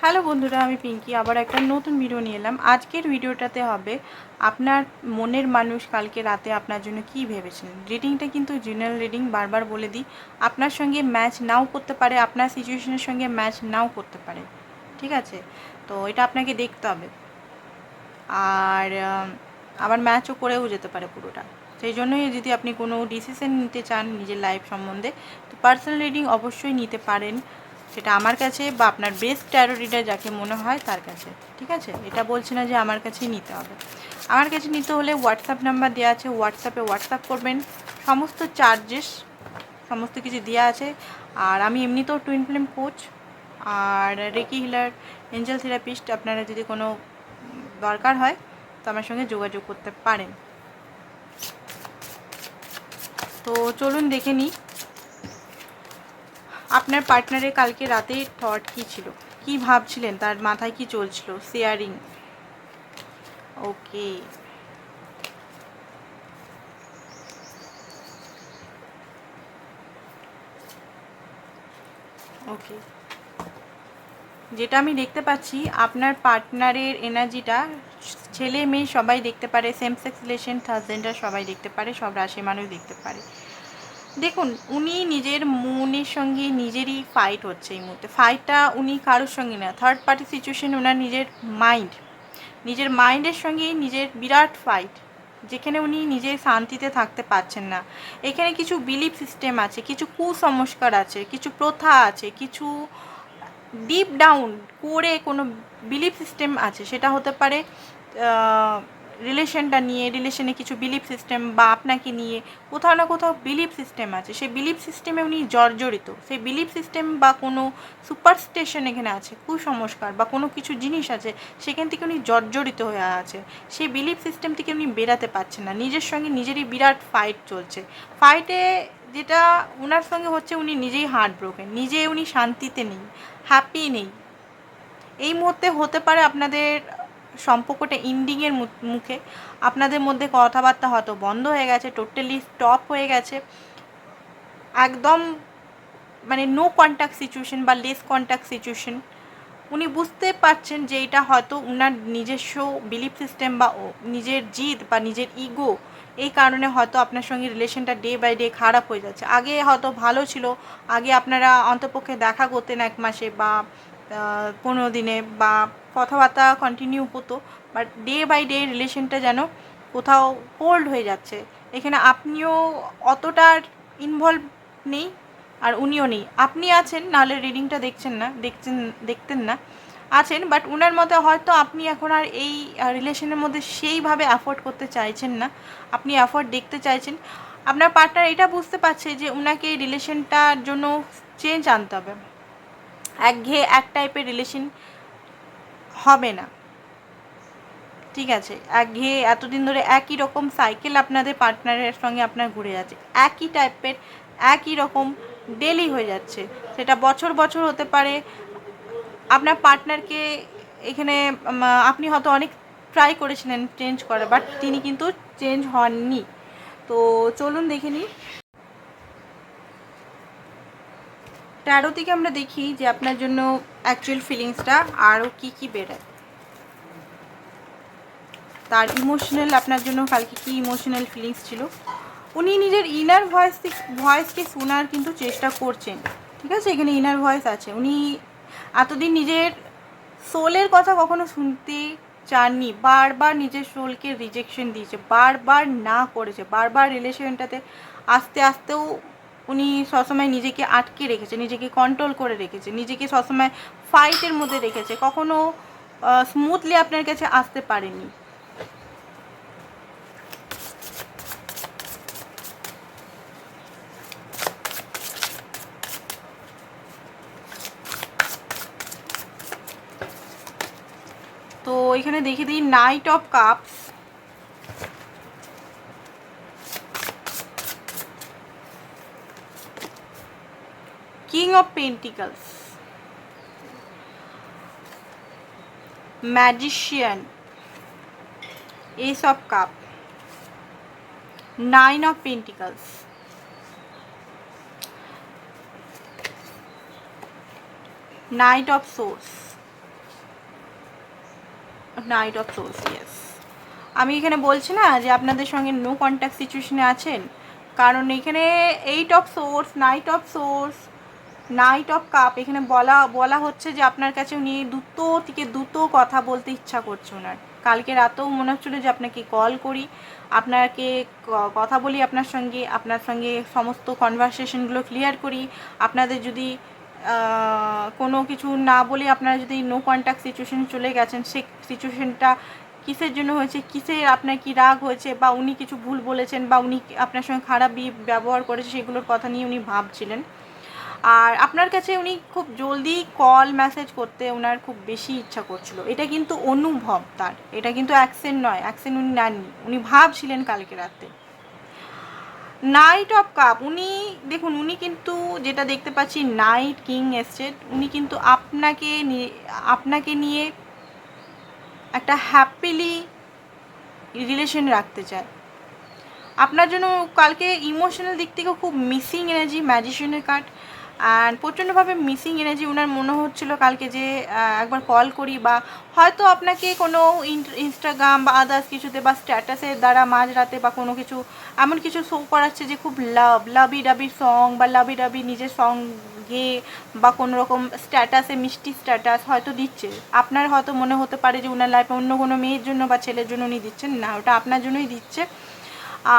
Hello বন্ধুরা, আমি পিঙ্কি। আবার একটা নতুন ভিডিও নিয়ে এলাম। আজকের ভিডিওটাতে হবে আপনার মনের মানুষ কালকে রাতে আপনার জন্য কি ভেবেছিলেন? রিডিংটা কিন্তু জেনারেল রিডিং বারবার বলে দিই। আপনার সঙ্গে ম্যাচ নাও করতে পারে, আপনার সিচুয়েশনের সঙ্গে ম্যাচ নাও করতে পারে। ঠিক আছে? তো এটা আপনাকে দেখতে হবে। আর আবার ম্যাচও করেও যেতে পারে পুরোটা। সেই জন্যই যদি আপনি কোনো ডিসিশন নিতে চান নিজের লাইফ সম্বন্ধে, তো পার্সোনাল রিডিং অবশ্যই নিতে পারেন। সেটা আমার কাছে বা আপনার বেস্ট ট্যারো যাকে মনে হয় তার কাছে, ঠিক আছে? এটা বলছি না যে আমার কাছেই নিতে হবে। আমার কাছে নিতে হলে হোয়াটসঅ্যাপ নাম্বার দেওয়া আছে হোয়াটসঅ্যাপে হোয়াটসঅ্যাপ করবেন। সমস্ত চার্জেস সমস্ত কিছু দেওয়া আছে। আর আমি এমনিতেও টুইন ফিল্ম কোচ আর রেকি হিলার এঞ্জেল থেরাপিস্ট আপনারা যদি কোনো দরকার হয় তো আমার সঙ্গে যোগাযোগ করতে পারেন। তো চলুন দেখে নিই আপনার পার্টনারের কালকে রাতে থট কি ছিল? কি ভাবছিলেন? তার মাথায় কি চলছিল? শেয়ারিং ওকে ওকে যেটা আমি দেখতে পাচ্ছি, আপনার পার্টনারের এনার্জিটা ছেলে মেয়ে সবাই দেখতে পারে same sex relation third gender সবাই দেখতে পারে, সব রাশির মানুষ দেখতে পারে। দেখুন, উনি নিজের মনের সঙ্গে নিজেরই ফাইট হচ্ছে এই মুহূর্তে। ফাইটটা উনি কারোর সঙ্গে না থার্ড পার্টি সিচুয়েশন ওনার নিজের মাইন্ড নিজের মাইন্ডের সঙ্গেই নিজের বিরাট ফাইট যেখানে উনি নিজে শান্তিতে থাকতে পারছেন না। এখানে কিছু বিলিফ সিস্টেম আছে, কিছু কুসংস্কার আছে, কিছু প্রথা আছে, কিছু ডিপ ডাউন করে কোনো বিলিফ সিস্টেম আছে, সেটা হতে পারে রিলেশনটা নিয়ে রিলেশনে কিছু বিলিফ সিস্টেম বা আপনাকে নিয়ে কোথাও না কোথাও বিলিফ সিস্টেম আছে। সেই বিলিফ সিস্টেমে উনি জর্জরিত। সেই বিলিফ সিস্টেম বা কোনো সুপারস্টেশন এখানে আছে, কুসংস্কার বা কোনো কিছু জিনিস আছে, সেখান থেকে উনি জর্জরিত হয়ে আছে। সেই বিলিফ সিস্টেম থেকে উনি বেরাতে পারছেন না। নিজের সঙ্গে নিজেরই বিরাট ফাইট চলছে। ফাইটে যেটা ওনার সঙ্গে হচ্ছে উনি নিজেই হার্ট ব্রোকেন নিজে উনি শান্তিতে নেই হ্যাপি নেই। এই মুহূর্তে হতে পারে আপনাদের সম্পর্কটা ইন্ডিংয়ের মুখে। আপনাদের মধ্যে কথাবার্তা হয়তো বন্ধ হয়ে গেছে টোটালি স্টপ হয়ে গেছে। একদম মানে নো কন্ট্যাক্ট সিচুয়েশন বা লেস কন্ট্যাক্ট সিচুয়েশন উনি বুঝতে পারছেন যে এটা হয়তো উনার নিজস্ব বিলিফ সিস্টেম বা নিজের জিদ বা নিজের ইগো এই কারণে হয়তো আপনার সঙ্গে রিলেশনটা ডে বাই ডে খারাপ হয়ে যাচ্ছে। আগে হয়তো ভালো ছিল, আগে আপনারা অন্তপক্ষে দেখা করতেন এক মাসে বা পনেরো দিনে বা কথাবার্তা কন্টিনিউ হতো বাট ডে বাই ডে রিলেশনটা যেন কোথাও কোল্ড হয়ে যাচ্ছে। এখানে আপনিও অতটা ইনভলভ নেই আর উনিও নেই। আপনি আছেন, নাহলে রিডিংটা দেখছেন না, দেখছেন, দেখতেন না। আছেন বাট উনার মতে হয়তো আপনি এখন আর এই রিলেশনের মধ্যে সেইভাবে অ্যাফোর্ড করতে চাইছেন না। আপনি অ্যাফোর্ড দেখতে চাইছেন। আপনার পার্টনার এটা বুঝতে পারছে যে উনাকে এই রিলেশনটার জন্য চেঞ্জ আনতে হবে। একঘেয়ে এক টাইপের রিলেশন হবে না। ঠিক আছে? একঘেয়ে এতদিন ধরে একই রকম সাইকেল আপনাদের পার্টনারের সঙ্গে আপনার ঘুরে যাচ্ছে। একই টাইপের একই রকম ডেলি হয়ে যাচ্ছে। সেটা বছর বছর হতে পারে। আপনার পার্টনারকে এখানে আপনি হয়তো অনেক ট্রাই করেছিলেন চেঞ্জ করার বাট তিনি কিন্তু চেঞ্জ হননি। তো চলুন দেখে নিই। ট্যারো থেকে আমরা দেখি যে আপনার জন্য অ্যাকচুয়াল ফিলিংসটা আরও কি কি বেড়ায় তার ইমোশনাল আপনার জন্য কালকে কি ইমোশনাল ফিলিংস ছিল। উনি নিজের ইনার ভয়েস ভয়েসকে শোনার কিন্তু চেষ্টা করছেন। ঠিক আছে? এখানে ইনার ভয়েস আছে। উনি এতদিন নিজের সোলের কথা কখনো শুনতে চাননি। বারবার নিজের সোলকে রিজেকশন দিয়েছে। বারবার না করেছে। বারবার রিলেশনটাতে আস্তে আস্তেও উনি সবসময় নিজেকে আটকে রেখেছে, নিজেকে কন্ট্রোল করে রেখেছে, নিজেকে সবসময় ফাইটের মধ্যে রেখেছে। কখনো স্মুথলি আপনার কাছে আসতে পারেনি। তো এখানে দেখে দিই knight of cups king of pentacles magician ace of cup nine of pentacles knight of swords knight of swords yes আমি এখানে বলছি না যে আপনাদের সঙ্গে নো কন্ট্যাক্ট সিচুয়েশনে আছেন। কারণ এখানে eight of swords knight of swords knight of cup এখানে বলা বলা হচ্ছে যে আপনার কাছে উনি দ্রুত থেকে দ্রুত কথা বলতে ইচ্ছা করছে ওনার। কালকে রাতেও মনে হচ্ছিল যে আপনাকে কল করি, আপনাকে কথা বলি আপনার সঙ্গে আপনার সঙ্গে সমস্ত কনভারসেশনগুলো ক্লিয়ার করি, আপনাদের যদি কোনো কিছু না বলে, আপনারা যদি নো কন্ট্যাক্ট সিচুয়েশন চলে গেছেন সেই সিচুয়েশনটা কিসের জন্য হয়েছে, কিসের আপনার কি রাগ হয়েছে, বা উনি কিছু ভুল বলেছেন, বা উনি আপনার সঙ্গে খারাপ ব্যবহার করেছে, সেগুলোর কথা নিয়ে উনি ভাবছিলেন। আর আপনার কাছে উনি খুব জলদি কল মেসেজ করতে ওনার খুব বেশি ইচ্ছা করছিল। এটা কিন্তু অনুভব তার। এটা কিন্তু অ্যাকসেন্ট নয়। অ্যাকসেন্ট উনি নেননি। উনি ভাবছিলেন কালকে রাতে। নাইট অফ কাপ উনি, দেখুন, উনি কিন্তু যেটা দেখতে পাচ্ছি নাইট কিং এসছে। উনি কিন্তু আপনাকে আপনাকে নিয়ে একটা হ্যাপিলি রিলেশন রাখতে চায়। আপনার জন্য কালকে ইমোশনাল দিক থেকে খুব মিসিং এনার্জি ম্যাজিশিয়ানের কার্ড অ্যান্ড প্রচণ্ডভাবে মিসিং এনার্জি ওনার মনে হচ্ছিল কালকে যে একবার কল করি বা হয়তো আপনাকে কোনো ইনস্টাগ্রাম বা আদার্স কিছুতে বা স্ট্যাটাসের দ্বারা মাঝরাতে বা কোনো কিছু, এমন কিছু শো করাচ্ছে যে খুব লাভ লাভি ডাবি সং বা লাভি ডাবি নিজের সং গেয়ে বা কোনো রকম স্ট্যাটাসে মিষ্টি স্ট্যাটাস হয়তো দিচ্ছে। আপনার হয়তো মনে হতে পারে যে ওনার লাইফে অন্য কোনো মেয়ের জন্য বা ছেলের জন্য উনি দিচ্ছেন। না, ওটা আপনার জন্যই দিচ্ছে।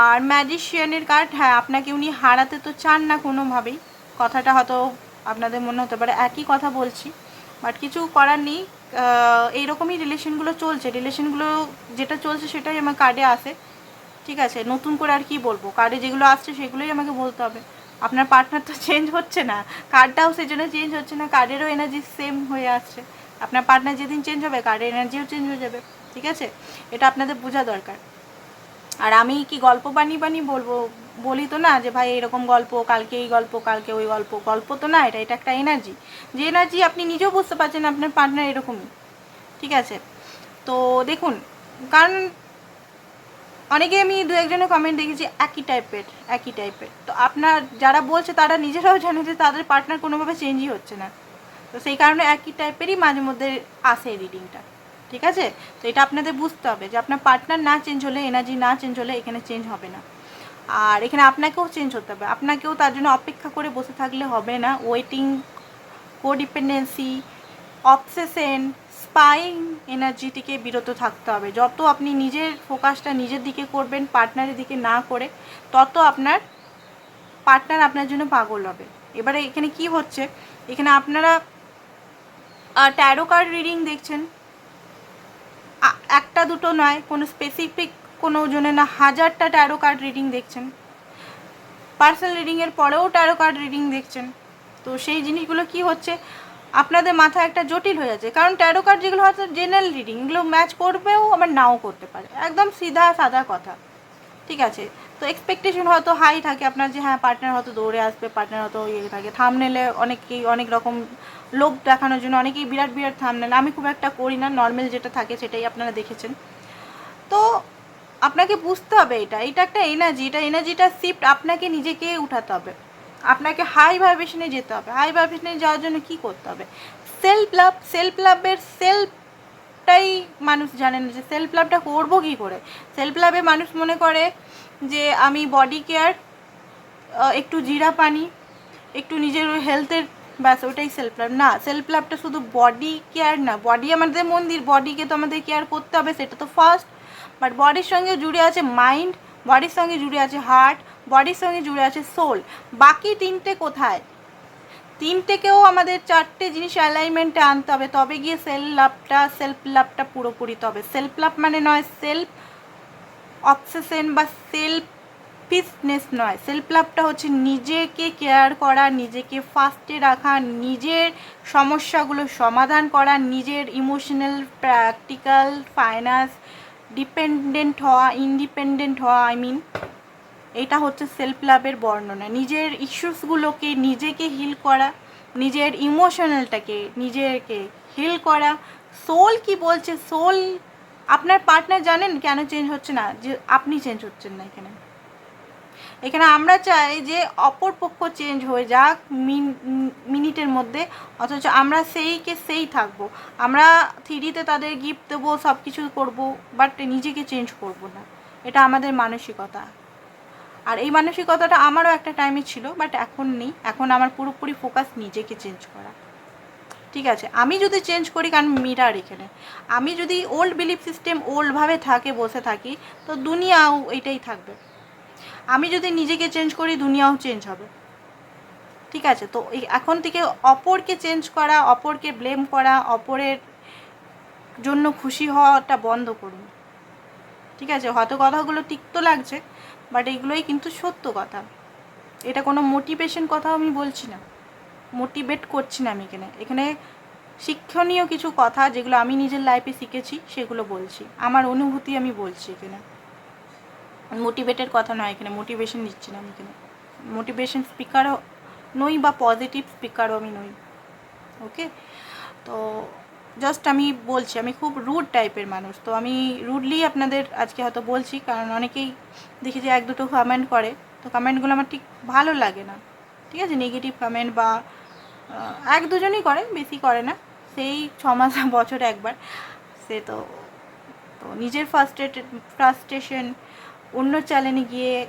আর ম্যাজিশিয়ানের কার্ড হ্যাঁ আপনাকে উনি হারাতে তো চান না কোনোভাবেই। কথাটা হয়তো আপনাদের মনে হতে পারে, একই কথা বলছি বাট কিছু করার নেই। এইরকমই রিলেশনগুলো চলছে। রিলেশনগুলো যেটা চলছে সেটাই আমার কার্ডে আসে ঠিক আছে, নতুন করে আর কি বলব? কার্ডে যেগুলো আসছে সেগুলোই আমাকে বলতে হবে। আপনার পার্টনার তো চেঞ্জ হচ্ছে না। কার্ডটাও সেই জন্য চেঞ্জ হচ্ছে না। কার্ডেরও এনার্জি সেম হয়ে আসছে। আপনার পার্টনার যেদিন চেঞ্জ হবে কার্ডের এনার্জিও চেঞ্জ হয়ে যাবে। ঠিক আছে? এটা আপনাদের বোঝা দরকার। আর আমি কি গল্প বানিয়ে বানিয়ে বলব? বলি তো না যে ভাই এরকম গল্প, কালকে এই গল্প, কালকে ওই গল্প গল্প তো না, এটা এটা একটা এনার্জি যে এনার্জি আপনি নিজেও বুঝতে পারছেন আপনার পার্টনার এরকমই। ঠিক আছে? তো দেখুন, কারণ অনেকে আমি দু একজনের কমেন্ট দেখেছি, একই টাইপের একই টাইপের তো আপনার যারা বলছে, তারা নিজেরাও জানে যে তাদের পার্টনার কোনোভাবে চেঞ্জই হচ্ছে না। তো সেই কারণে একই টাইপেরই মাঝে মধ্যে আসে রিডিংটা ঠিক আছে? তো এটা আপনাদের বুঝতে হবে যে আপনার পার্টনার না চেঞ্জ হলে এনার্জি না চেঞ্জ হলে এখানে চেঞ্জ হবে না। আর এখানে আপনাকেও চেঞ্জ হতে হবে। আপনাকেও তার জন্য অপেক্ষা করে বসে থাকলে হবে না। Waiting codependency obsession spying energy থেকে বিরত থাকতে হবে। যত আপনি নিজের ফোকাসটা নিজের দিকে করবেন পার্টনারের দিকে না করে, তত আপনার পার্টনার আপনার জন্য পাগল হবে। এবারে এখানে কি হচ্ছে? এখানে আপনারা ট্যারো কার্ড রিডিং দেখছেন। একটা দুটো নয়, কোনো স্পেসিফিক কোনো জনে না হাজারটা ট্যারো কার্ড রিডিং দেখছেন। পার্সোনাল রিডিংয়ের পরেও ট্যারো কার্ড রিডিং দেখছেন। তো সেই জিনিসগুলো কি হচ্ছে? আপনাদের মাথায় একটা জটিল হয়ে যাচ্ছে। কারণ ট্যারো কার্ড যেগুলো হয়তো জেনারেল রিডিং এগুলো ম্যাচ করবেও আবার নাও করতে পারে। একদম সিধা সাদা কথা। ঠিক আছে? তো এক্সপেকটেশন হয়তো হাই থাকে আপনার যে হ্যাঁ পার্টনার হয়তো দৌড়ে আসবে পার্টনার হয়তো ইয়ে থাকে। থামনেলে অনেকেই অনেক রকম লোভ দেখানোর জন্য অনেকেই বিরাট বিরাট থামনেল আমি খুব একটা করি না। নর্মাল যেটা থাকে সেটাই আপনারা দেখেছেন। তো আপনাকে বুঝতে হবে এটা। এটা একটা এনার্জি এটা এনার্জিটা শিফট আপনাকে নিজেকে উঠাতে হবে। আপনাকে হাই ভাইব্রেশনে যেতে হবে। হাই ভাইব্রেশনে যাওয়ার জন্য কি করতে হবে? সেলফ লাভ সেলফ লাভের সেলফটাই মানুষ জানে না যে সেলফ লাভটা করব কী করে? সেলফ লাভে মানুষ মনে করে যে আমি বডি কেয়ার একটু জিরা পানি, একটু নিজের হেলথের ব্যাস, ওটাই সেলফ লাভ না সেলফ লাভটা শুধু বডি কেয়ার না। বডি আমাদের মন্দির বডিকে তো আমাদের কেয়ার করতে হবে, সেটা তো ফার্স্ট বাট বডির সঙ্গে জুড়ে আছে মাইন্ড বডির সঙ্গে জুড়ে আছে হার্ট বডির সঙ্গে জুড়ে আছে সোল বাকি তিনটে কোথায়? তিনটেকেও আমাদের চারটে জিনিস অ্যালাইনমেন্টে আনতে হবে। তবে গিয়ে সেলফ লাভটা সেলফ লাভটা পুরোপুরি তবে। সেলফ লাভ মানে নয় সেলফ অবসেশন বা সেলফ পিসনেস নয়। সেলফ লাভটা হচ্ছে নিজেকে কেয়ার করা, নিজেকে ফার্স্টে রাখা, নিজের সমস্যাগুলো সমাধান করা, নিজের ইমোশনাল প্র্যাকটিক্যাল ফাইন্যান্স ডিপেন্ডেন্ট হওয়া ইন্ডিপেন্ডেন্ট হওয়া আই মিন এটা হচ্ছে সেলফ লাভের বর্ণনা। নিজের ইস্যুসগুলোকে নিজেকে হিল করা, নিজের ইমোশনালটাকে নিজেকে হিল করা। সোল কি বলছে? সোল আপনার পার্টনার জানেন কেন চেঞ্জ হচ্ছে না? যে আপনি চেঞ্জ হচ্ছেন না এখানে। এখানে আমরা চাই যে অপর পক্ষ চেঞ্জ হয়ে যাক মিনিটের মধ্যে, অথচ আমরা সেইকে সেই থাকব। আমরা থ্রিডিতে তাদের গিফট দেবো সব কিছু করব বাট নিজেকে চেঞ্জ করব না। এটা আমাদের মানসিকতা। আর এই মানসিকতাটা আমারও একটা টাইমে ছিল বাট এখন নেই। এখন আমার পুরোপুরি ফোকাস নিজেকে চেঞ্জ করা। ঠিক আছে, আমি যদি চেঞ্জ করি কারণ মিরার এখানে। আমি যদি ওল্ড বিলিফ সিস্টেম ওল্ডভাবে থাকে, বসে থাকি, তো দুনিয়াও এটাই থাকবে। আমি যদি নিজেকে চেঞ্জ করি, দুনিয়াও চেঞ্জ হবে। ঠিক আছে? তো এখন থেকে অপরকে চেঞ্জ করা, অপরকে ব্লেম করা, অপরের জন্য খুশি হওয়াটা বন্ধ করুন। ঠিক আছে? হয়তো কথাগুলো তিক্ত লাগছে বাট এগুলোই কিন্তু সত্য কথা। এটা কোনো মোটিভেশন কথা আমি বলছি না। মোটিভেট করছি না আমি এখানে। এখানে শিক্ষণীয় কিছু কথা যেগুলো আমি নিজের লাইফে শিখেছি, সেগুলো বলছি। আমার অনুভূতি আমি বলছি এখানে। মোটিভেটের কথা নয় এখানে মোটিভেশন দিচ্ছি না আমি এখানে। মোটিভেশন স্পিকারও নই বা পজিটিভ স্পিকারও আমি নই ওকে তো জাস্ট আমি বলছি, আমি খুব রুড টাইপের মানুষ, তো আমি রুডলি আপনাদের আজকে হয়তো বলছি, কারণ অনেকেই দেখি যে এক দুটো কমেন্ট করে, তো কমেন্টগুলো আমার ঠিক ভালো লাগে না, ঠিক আছে? নেগেটিভ কমেন্ট বা এক দুজনই করে, বেশি করে না, সেই ছ মাস বছরে একবার, সে তো তো নিজের ফার্স্টেটেড ফ্রাস্ট্রেশন অন্য চ্যানেলে গিয়ে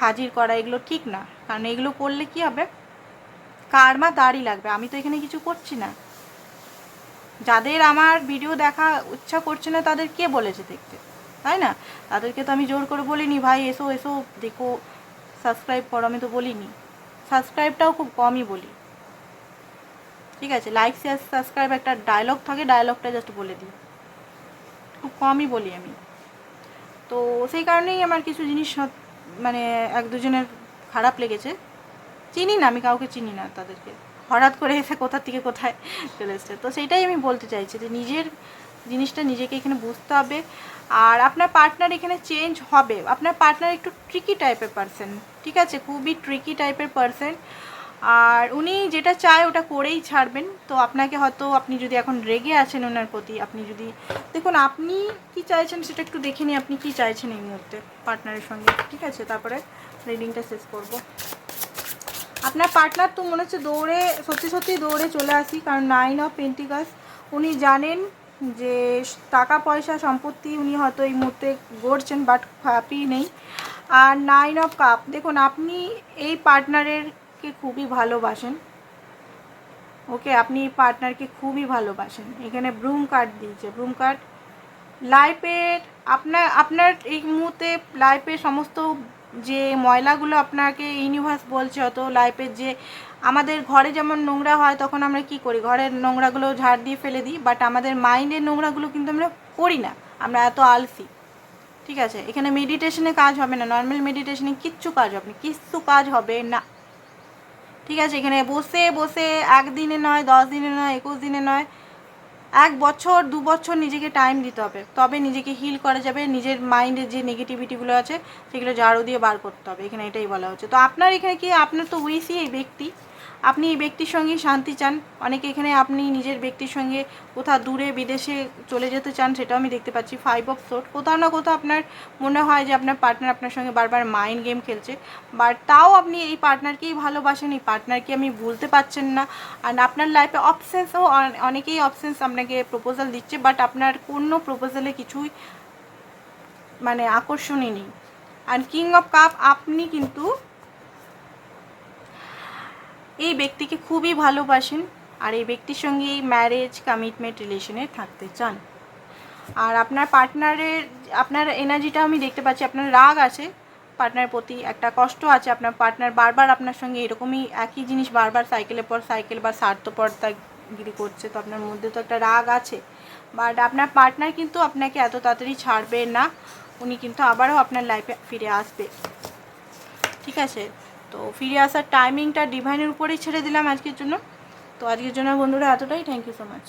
হাজির করা, এগুলো ঠিক না। কারণ এগুলো করলে কি হবে? কারমা তারই লাগবে। আমি তো এখানে কিছু করছি না। যাদের আমার ভিডিও দেখা ইচ্ছা করছে না, তাদের কে বলেছে দেখতে? তাই না? তাদেরকে তো আমি জোর করে বলিনি, ভাই, এসো এসো, দেখো সাবস্ক্রাইব করো। আমি তো বলিনি। সাবস্ক্রাইবটাও খুব কমই বলি। ঠিক আছে? লাইক শেয়ার সাবস্ক্রাইব একটা ডায়লগ থাকে ডায়লগটা জাস্ট বলে দিই। খুব কমই বলি আমি। তো সেই কারণেই আমার কিছু জিনিস মানে এক দুজনের খারাপ লেগেছে। চিনি না, আমি কাউকে চিনি না তাদেরকে। হঠাৎ করে এসে কোথা থেকে কোথায় চলে এসছে। তো সেইটাই আমি বলতে চাইছি যে নিজের জিনিসটা নিজেকে এখানে বুঝতে হবে। আর আপনার পার্টনার এখানে চেঞ্জ হবে। আপনার পার্টনার একটু ট্রিকি টাইপের পারসন ঠিক আছে? খুবই ট্রিকি টাইপের পারসন আর উনি যেটা চায় ওটা করেই ছাড়বেন। তো আপনাকে হয়তো আপনি যদি এখন রেগে আছেন ওনার প্রতি, আপনি যদি, দেখুন, আপনি কি চাইছেন সেটা একটু দেখে নিই, আপনি কি চাইছেন এই মুহূর্তে পার্টনারের সঙ্গে, ঠিক আছে? তারপরে রিডিংটা শেষ করব। আপনার পার্টনার তো মনে হচ্ছে দৌড়ে, সত্যি সত্যি দৌড়ে চলে আসি, কারণ নাইন অফ পেন্টিকাস উনি জানেন যে টাকা, পয়সা, সম্পত্তি উনি হয়তো এই মুহূর্তে গড়ছেন, বাট হ্যাপি নেই। আর নাইন অফ কাপ, দেখুন, আপনি এই পার্টনারেরকে খুবই ভালোবাসেন। ওকে আপনি পার্টনারকে খুবই ভালোবাসেন। এখানে ব্রুম কার্ড দিয়েছে। ব্রুম কার্ড লাইফের আপনার আপনার এই মুহূর্তে লাইফের সমস্ত যে ময়লাগুলো আপনাকে ইউনিভার্স বলছে, অত লাইফের যে আমাদের ঘরে যেমন নোংরা হয়, তখন আমরা কি করি? ঘরের নোংরাগুলো ঝাড় দিয়ে ফেলে দিই বাট আমাদের মাইন্ডের নোংরাগুলো কিন্তু আমরা করি না। আমরা এত আলসি। ঠিক আছে? এখানে মেডিটেশনে কাজ হবে না। নর্মাল মেডিটেশনে কিচ্ছু কাজ হবে না। কিচ্ছু কাজ হবে না। ঠিক আছে, এখানে বসে বসে একদিনে নয়, দশ দিনে নয়, একুশ দিনে নয়, এক বছর, দু বছর নিজেকে টাইম দিতে হবে। তবে নিজেকে হিল করা যাবে, নিজের মাইন্ডের যে নেগেটিভিটিগুলো আছে, সেগুলো ঝাড়ু দিয়ে বার করতে হবে। এখানে এটাই বলা হচ্ছে। তো আপনার এখানে কি, আপনার তো উইসি এই ব্যক্তি। আপনি এই ব্যক্তির সঙ্গে শান্তি চান। অনেকে এখানে আপনি নিজের ব্যক্তির সঙ্গে কোথাও দূরে বিদেশে চলে যেতে চান, সেটাও আমি দেখতে পাচ্ছি। ফাইভ অফ সোট কোথাও না কোথাও আপনার মনে হয় যে আপনার পার্টনার আপনার সঙ্গে বারবার মাইন্ড গেম খেলছে। বাট তাও আপনি এই পার্টনারকেই ভালোবাসেন, এই পার্টনারকে আমি ভুলতে পারছেন না। আর আপনার লাইফে অপশানসও অনেকেই অপশানস আপনাকে প্রপোজাল দিচ্ছে বাট আপনার কোনো প্রপোজালে কিছুই মানে আকর্ষণই নেই। আর কিং অফ কাপ আপনি কিন্তু এই ব্যক্তিকে খুবই ভালোবাসেন আর এই ব্যক্তির সঙ্গে এই ম্যারেজ কমিটমেন্ট রিলেশনে থাকতে চান। আর আপনার পার্টনারের আপনার এনার্জিটা আমি দেখতে পাচ্ছি, আপনার রাগ আছে পার্টনারের প্রতি একটা কষ্ট আছে, আপনার পার্টনার বারবার আপনার সঙ্গে এরকমই একই জিনিস বারবার সাইকেলের পর সাইকেল বা স্বার্থপরতাগিরি করছে, তো আপনার মধ্যে তো একটা রাগ আছে। বাট আপনার পার্টনার কিন্তু আপনাকে এত তাড়াতাড়ি ছাড়বে না, উনি কিন্তু আবারও আপনার লাইফে ফিরে আসবে। ঠিক আছে? তো ফিরে আসার টাইমিংটা ডিভাইনের উপরেই ছেড়ে দিলাম আজকের জন্য। তো আজকের জন্য বন্ধুরা এতটাই। Thank you so much